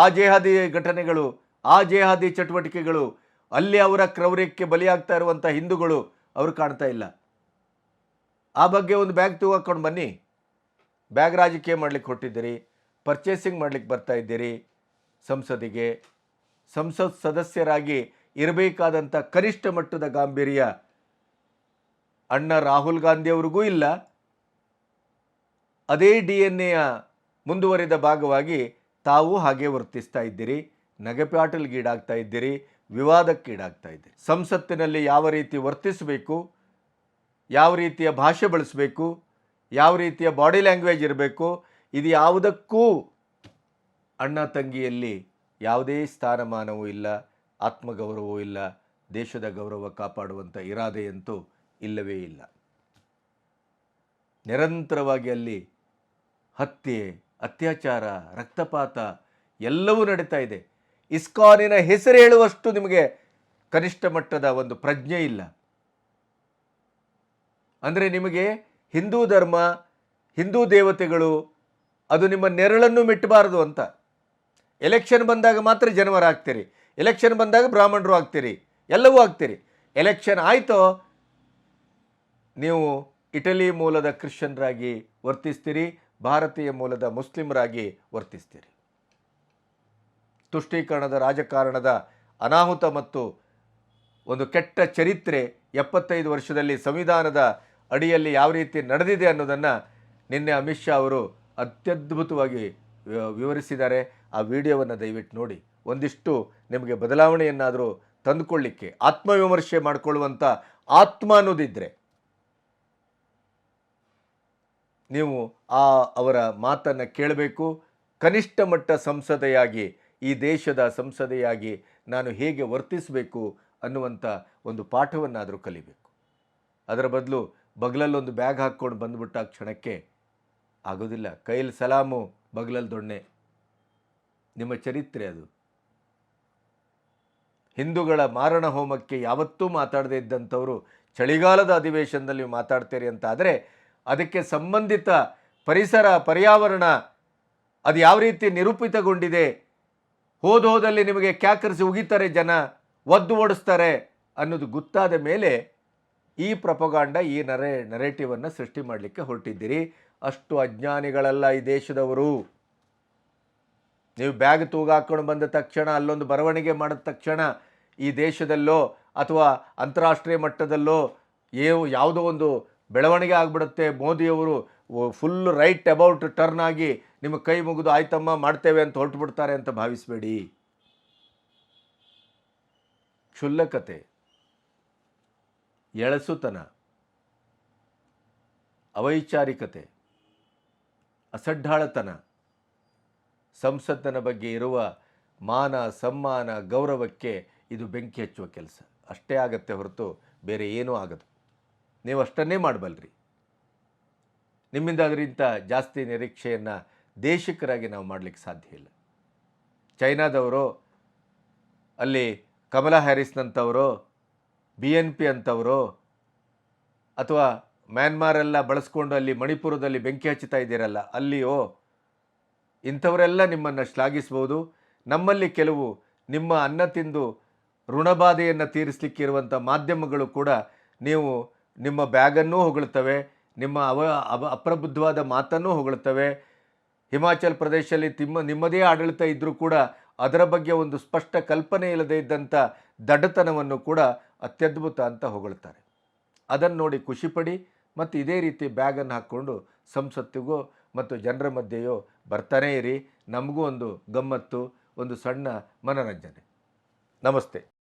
ಆ ಜೇಹಾದಿ ಘಟನೆಗಳು, ಆ ಜೇಹಾದಿ ಚಟುವಟಿಕೆಗಳು, ಅಲ್ಲಿ ಅವರ ಕ್ರೌರ್ಯಕ್ಕೆ ಬಲಿಯಾಗ್ತಾ ಇರುವಂಥ ಹಿಂದೂಗಳು ಅವರು ಕಾಣ್ತಾ ಇಲ್ಲ. ಆ ಬಗ್ಗೆ ಒಂದು ಬ್ಯಾಗ್ ತೂಗಾಕೊಂಡು ಬನ್ನಿ. ಬ್ಯಾಗ್ ರಾಜಕೀಯ ಮಾಡಲಿಕ್ಕೆ ಹೊಟ್ಟಿದ್ದೀರಿ ಪರ್ಚೇಸಿಂಗ್ ಮಾಡಲಿಕ್ಕೆ ಬರ್ತಾ ಇದ್ದೀರಿ, ಸಂಸದಿಗೆ. ಸಂಸತ್ ಸದಸ್ಯರಾಗಿ ಇರಬೇಕಾದಂಥ ಕನಿಷ್ಠ ಮಟ್ಟದ ಗಾಂಭೀರ್ಯ ಅಣ್ಣ ರಾಹುಲ್ ಗಾಂಧಿಯವ್ರಿಗೂ ಇಲ್ಲ. ಅದೇ ಡಿ ಎನ್ ಎಯ ಮುಂದುವರಿದ ಭಾಗವಾಗಿ ತಾವು ಹಾಗೆ ವರ್ತಿಸ್ತಾ ಇದ್ದೀರಿ, ನಗೆಪಾಟಲ್ಗೀಡಾಗ್ತಾ ಇದ್ದೀರಿ, ವಿವಾದಕ್ಕೀಡಾಗ್ತಾ ಇದ್ದೀರಿ. ಸಂಸತ್ತಿನಲ್ಲಿ ಯಾವ ರೀತಿ ವರ್ತಿಸಬೇಕು, ಯಾವ ರೀತಿಯ ಭಾಷೆ ಬಳಸಬೇಕು, ಯಾವ ರೀತಿಯ ಬಾಡಿ ಲ್ಯಾಂಗ್ವೇಜ್ ಇರಬೇಕು, ಇದು ಯಾವುದಕ್ಕೂ ಅಣ್ಣ ತಂಗಿಯಲ್ಲಿ ಯಾವುದೇ ಸ್ಥಾನಮಾನವೂ ಇಲ್ಲ, ಆತ್ಮಗೌರವವೂ ಇಲ್ಲ, ದೇಶದ ಗೌರವ ಕಾಪಾಡುವಂಥ ಇರಾದೆಯಂತೂ ಇಲ್ಲವೇ ಇಲ್ಲ. ನಿರಂತರವಾಗಿ ಅಲ್ಲಿ ಹತ್ಯೆ ಅತ್ಯಾಚಾರ, ರಕ್ತಪಾತ ಎಲ್ಲವೂ ನಡೀತಾ ಇದೆ. ಇಸ್ಕಾನಿನ ಹೆಸರು ಹೇಳುವಷ್ಟು ನಿಮಗೆ ಕನಿಷ್ಠ ಮಟ್ಟದ ಒಂದು ಪ್ರಜ್ಞೆ ಇಲ್ಲ. ಅಂದರೆ ನಿಮಗೆ ಹಿಂದೂ ಧರ್ಮ, ಹಿಂದೂ ದೇವತೆಗಳು ಅದು ನಿಮ್ಮ ನೆರಳನ್ನು ಮೆಟ್ಟಬಾರದು ಅಂತ. ಎಲೆಕ್ಷನ್ ಬಂದಾಗ ಮಾತ್ರ ಜನವರ ಆಗ್ತೀರಿ. ಎಲೆಕ್ಷನ್ ಬಂದಾಗ ಬ್ರಾಹ್ಮಣರು ಆಗ್ತೀರಿ. ಎಲ್ಲವೂ ಆಗ್ತೀರಿ. ಎಲೆಕ್ಷನ್ ಆಯಿತೋ ನೀವು ಇಟಲಿ ಮೂಲದ ಕ್ರಿಶ್ಚಿಯನ್ರಾಗಿ ವರ್ತಿಸ್ತೀರಿ. ಭಾರತೀಯ ಮೂಲದ ಮುಸ್ಲಿಮರಾಗಿ ವರ್ತಿಸ್ತೀರಿ. ತುಷ್ಟೀಕರಣದ ರಾಜಕಾರಣದ ಅನಾಹುತ ಮತ್ತು ಒಂದು ಕೆಟ್ಟ ಚರಿತ್ರೆ ಎಪ್ಪತ್ತೈದು ವರ್ಷದಲ್ಲಿ ಸಂವಿಧಾನದ ಅಡಿಯಲ್ಲಿ ಯಾವ ರೀತಿ ನಡೆದಿದೆ ಅನ್ನೋದನ್ನು ನಿನ್ನೆ ಅಮಿತ್ ಶಾ ಅವರು ಅತ್ಯದ್ಭುತವಾಗಿ ವಿವರಿಸಿದ್ದಾರೆ. ಆ ವಿಡಿಯೋವನ್ನು ದಯವಿಟ್ಟು ನೋಡಿ. ಒಂದಿಷ್ಟು ನಿಮಗೆ ಬದಲಾವಣೆಯನ್ನಾದರೂ ತಂದುಕೊಳ್ಳಿಕ್ಕೆ, ಆತ್ಮವಿಮರ್ಶೆ ಮಾಡಿಕೊಳ್ಳುವಂಥ ಆತ್ಮ ಅನ್ನೋದಿದ್ದರೆ ನೀವು ಆ ಅವರ ಮಾತನ್ನು ಕೇಳಬೇಕು. ಕನಿಷ್ಠ ಮಟ್ಟ ಸಂಸದೆಯಾಗಿ, ಈ ದೇಶದ ಸಂಸದೆಯಾಗಿ ನಾನು ಹೇಗೆ ವರ್ತಿಸಬೇಕು ಅನ್ನುವಂಥ ಒಂದು ಪಾಠವನ್ನಾದರೂ ಕಲಿಬೇಕು. ಅದರ ಬದಲು ಬಗ್ಲಲ್ಲೊಂದು ಬ್ಯಾಗ್ ಹಾಕ್ಕೊಂಡು ಬಂದುಬಿಟ್ಟ ಕ್ಷಣಕ್ಕೆ ಆಗೋದಿಲ್ಲ. ಕೈಯಲ್ಲಿ ಸಲಾಮು ಬಗಲಲ್ಲಿ ದೊಣ್ಣೆ. ನಿಮ್ಮ ಚರಿತ್ರೆ ಅದು. ಹಿಂದೂಗಳ ಮಾರಣ ಹೋಮಕ್ಕೆ ಯಾವತ್ತೂ ಮಾತಾಡದೇ ಇದ್ದಂಥವರು ಚಳಿಗಾಲದ ಅಧಿವೇಶನದಲ್ಲಿ ಮಾತಾಡ್ತೀರಿ ಅಂತ ಆದರೆ ಅದಕ್ಕೆ ಸಂಬಂಧಿತ ಪರಿಸರ, ಪರ್ಯಾವರಣ ಅದು ಯಾವ ರೀತಿ ನಿರೂಪಿತಗೊಂಡಿದೆ? ಹೋದ ಹೋದಲ್ಲಿ ನಿಮಗೆ ಕ್ಯಾಕರಿಸಿ ಉಗಿತಾರೆ ಜನ, ಒದ್ದು ಓಡಿಸ್ತಾರೆ ಅನ್ನೋದು ಗೊತ್ತಾದ ಮೇಲೆ ಈ ಪ್ರಪಗಾಂಡ, ಈ ನರೆ, ನರೇಟಿವನ್ನು ಸೃಷ್ಟಿ ಮಾಡಲಿಕ್ಕೆ ಹೊರಟಿದ್ದೀರಿ. ಅಷ್ಟು ಅಜ್ಞಾನಿಗಳಲ್ಲ ಈ ದೇಶದವರು. ನೀವು ಬ್ಯಾಗ್ ತೂಗಾಕೊಂಡು ಬಂದ ತಕ್ಷಣ, ಅಲ್ಲೊಂದು ಬರವಣಿಗೆ ಮಾಡಿದ ತಕ್ಷಣ ಈ ದೇಶದಲ್ಲೋ ಅಥವಾ ಅಂತಾರಾಷ್ಟ್ರೀಯ ಮಟ್ಟದಲ್ಲೋ ಏ, ಯಾವುದೋ ಒಂದು ಬೆಳವಣಿಗೆ ಆಗಿಬಿಡುತ್ತೆ. ಮೋದಿಯವರು ಫುಲ್ ರೈಟ್ ಅಬೌಟ್ ಟರ್ನ್ ಆಗಿ ನಿಮ್ಮ ಕೈ ಮುಗಿದು ಆಯ್ತಮ್ಮ, ಮಾಡ್ತೇವೆ ಅಂತ ಹೊರಟು ಬಿಡ್ತಾರೆ ಅಂತ ಭಾವಿಸಬೇಡಿ. ಕ್ಷುಲ್ಲಕತೆ, ಎಳಸುತನ, ಅವೈಚಾರಿಕತೆ, ಅಸಡ್ಡಾಳತನ, ಸಂಸತ್ತಿನ ಬಗ್ಗೆ ಇರುವ ಮಾನ, ಸಮ್ಮಾನ, ಗೌರವಕ್ಕೆ ಇದು ಬೆಂಕಿ ಹಚ್ಚುವ ಕೆಲಸ. ಅಷ್ಟೇ ಆಗತ್ತೆ ಹೊರತು ಬೇರೆ ಏನೂ ಆಗದು. ನೀವು ಅಷ್ಟನ್ನೇ ಮಾಡಬಲ್ರಿ. ನಿಮ್ಮಿಂದ ಅದರಿಂದ ಜಾಸ್ತಿ ನಿರೀಕ್ಷೆಯನ್ನು ದೇಶಿಕರಾಗಿ ನಾವು ಮಾಡಲಿಕ್ಕೆ ಸಾಧ್ಯ ಇಲ್ಲ. ಚೈನಾದವರು, ಅಲ್ಲಿ ಕಮಲಾ ಹ್ಯಾರಿಸ್ನಂಥವರು ಬಿ ಎನ್ ಪಿ ಅಂಥವರು, ಅಥವಾ ಮ್ಯಾನ್ಮಾರೆಲ್ಲ ಬಳಸ್ಕೊಂಡು ಅಲ್ಲಿ ಮಣಿಪುರದಲ್ಲಿ ಬೆಂಕಿ ಹಚ್ಚುತ್ತಾ ಇದ್ದೀರಲ್ಲ, ಅಲ್ಲಿಯೋ, ಇಂಥವರೆಲ್ಲ ನಿಮ್ಮನ್ನು ಶ್ಲಾಘಿಸ್ಬೋದು. ನಮ್ಮಲ್ಲಿ ಕೆಲವು ನಿಮ್ಮ ಅನ್ನ ತಿಂದು ಋಣಬಾಧೆಯನ್ನು ತೀರಿಸಲಿಕ್ಕಿರುವಂಥ ಮಾಧ್ಯಮಗಳು ಕೂಡ ನೀವು ನಿಮ್ಮ ಬ್ಯಾಗನ್ನೂ ಹೊಗಳ್ತವೆ, ನಿಮ್ಮ ಅವ ಅಪ್ರಬುದ್ಧವಾದ ಮಾತನ್ನೂ ಹೊಗಳ್ತವೆ. ಹಿಮಾಚಲ್ ಪ್ರದೇಶದಲ್ಲಿ ತಿಮ್ಮ, ನಿಮ್ಮದೇ ಆಡಳಿತ ಇದ್ದರೂ ಕೂಡ ಅದರ ಬಗ್ಗೆ ಒಂದು ಸ್ಪಷ್ಟ ಕಲ್ಪನೆ ಇಲ್ಲದೇ ಇದ್ದಂಥ ದಡ್ಡತನವನ್ನು ಕೂಡ ಅತ್ಯದ್ಭುತ ಅಂತ ಹೊಗಳ್ತಾರೆ. ಅದನ್ನು ನೋಡಿ ಖುಷಿಪಡಿ ಮತ್ತು ಇದೇ ರೀತಿ ಬ್ಯಾಗನ್ನು ಹಾಕ್ಕೊಂಡು ಸಂಸತ್ತಿಗೂ ಮತ್ತು ಜನರ ಮಧ್ಯೆಯೋ ಬರ್ತಾನೇ ಇರಿ. ನಮಗೂ ಒಂದು ಗಮ್ಮತ್ತು, ಒಂದು ಸಣ್ಣ ಮನರಂಜನೆ. ನಮಸ್ತೆ.